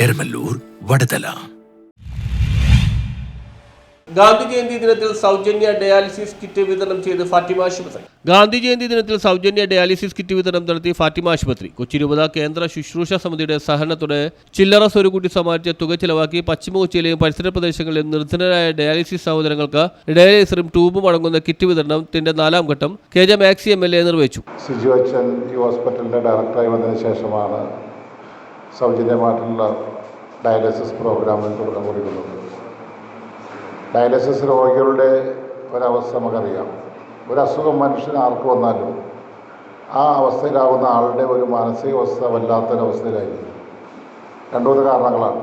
എരമല്ലൂർ വടതല. ഗാന്ധി ജയന്തി ദിനത്തിൽ സൗജന്യ dialysis kit വിതരണം ചെയ്ത് ഫാത്തിമ ആശുപത്രി. ഗാന്ധി ജയന്തി ദിനത്തിൽ സൗജന്യ ഡയാലിസിസ് കിറ്റ് വിതരണം നടത്തി ഫാത്തിമ ആശുപത്രി. കൊച്ചി രൂപത കേന്ദ്ര ശുശ്രൂഷ സമിതിയുടെ സഹകരണത്തോടെ ചില്ലറ സ്വരുകൂട്ടി സമാരിച്ച തുക ചിലവാക്കി പശ്ചിമ കൊച്ചിയിലെയും പരിസര പ്രദേശങ്ങളിലെയും നിർധനരായ ഡയാലിസിസ് സഹോദരങ്ങൾക്ക് ഡയാലിസറും ട്യൂബും അടങ്ങുന്ന കിറ്റ് വിതരണത്തിന്റെ നാലാം ഘട്ടം K J Maxy M L A നിർവഹിച്ചു. സിജു അച്ഛൻ ഈ ഹോസ്പിറ്റലിന്റെ ഡയറക്ടറായി വന്നതിന് ശേഷമാണ് സൗജന്യമായിട്ടുള്ള ഡയാലിസിസ് പ്രോഗ്രാമിന് തുടക്കം കുറിക്കുന്നത് ഡയാലിസിസ് രോഗികളുടെ ഒരവസ്ഥ നമുക്കറിയാം. ഒരസുഖം മനുഷ്യന് ആർക്ക് വന്നാലും ആ അവസ്ഥയിലാവുന്ന ആളുടെ ഒരു മാനസികാവസ്ഥ വല്ലാത്തൊരവസ്ഥയിലായിരിക്കും. രണ്ടു മൂന്ന് കാരണങ്ങളാണ്.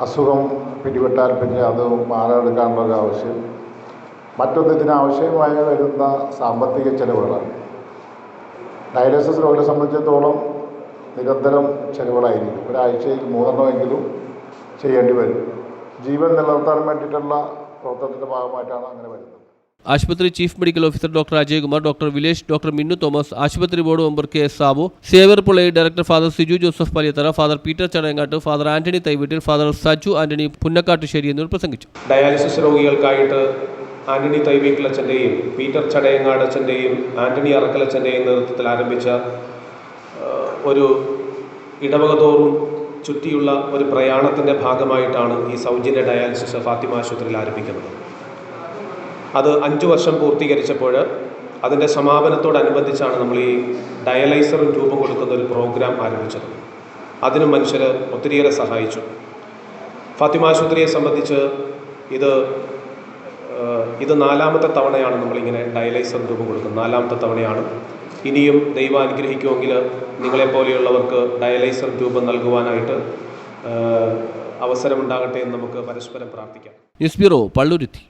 അസുഖം പിടിപെട്ടാൽ പിന്നെ അത് മാറാനെടുക്കാനുള്ള ഒരു ആവശ്യം. മറ്റൊന്ന് ഇതിനാവശ്യമായി വരുന്ന സാമ്പത്തിക ചെലവുകളാണ്. ഡയാലിസിസ് രോഗികളെ സംബന്ധിച്ചിടത്തോളം നിരന്തരം ചെലവുകളായിരിക്കും. ഒരാഴ്ചയിൽ മൂന്നെണ്ണമെങ്കിലും ചെയ്യേണ്ടി വരും. ജീവൻ നിലനിർത്താൻ വേണ്ടിയിട്ടുള്ള പ്രവർത്തനത്തിന്റെ ഭാഗമായിട്ടാണ് അങ്ങനെ വരുന്നത്. ആശുപത്രി chief medical officer doctor Ajayakumar doctor Vilesh doctor Minnu Thomas ആശുപത്രി board member K S Sabu saver പുള്ളി director father Siju Joseph Paliyathara father Peter Chadayangatt father Antony Thaiveettil father Saju Antony Punnakkattussery എന്നിവർ പ്രസംഗിച്ചു. Dialysis രോഗികൾക്കായിട്ട് ആന്റണി തൈവീക്കിലച്ഛന്റെയും പീറ്റർ ചടയങ്ങാട് അച്ഛന്റെയും ആന്റണി അറക്കലച്ഛന്റെയും നേതൃത്വത്തിൽ ആരംഭിച്ച ഒരു ഇടവക തോറും ചുറ്റിയുള്ള ഒരു പ്രയാണത്തിന്റെ ഭാഗമായിട്ടാണ് ഈ സൗജന്യ ഡയാലിസിസ് ഫാത്തിമ ആശുപത്രിയിൽ ആരംഭിക്കുന്നത്. അത് അഞ്ച് വർഷം പൂർത്തീകരിച്ചപ്പോൾ അതിന്റെ സമാപനത്തോടനുബന്ധിച്ചാണ് നമ്മൾ ഈ ഡയലൈസറും രൂപം കൊടുക്കുന്ന ഒരു പ്രോഗ്രാം ആരംഭിച്ചത്. അതിനും മനുഷ്യർ ഒത്തിരിയേറെ സഹായിച്ചു. ഫാത്തിമ ആശുപത്രിയെ സംബന്ധിച്ച് ഇത് ഇത് നാലാമത്തെ തവണയാണ് നമ്മളിങ്ങനെ ഡയലൈസർ രൂപം കൊടുക്കുന്നത്. നാലാമത്തെ തവണയാണ് ഇനിയും ദൈവം അനുഗ്രഹിക്കുമെങ്കിൽ നിങ്ങളെപ്പോലെയുള്ളവർക്ക് ഡയലൈസർ രൂപം നൽകുവാനായിട്ട് അവസരമുണ്ടാകട്ടെ എന്ന് നമുക്ക് പരസ്പരം പ്രാർത്ഥിക്കാം. News bureau Palluruthy.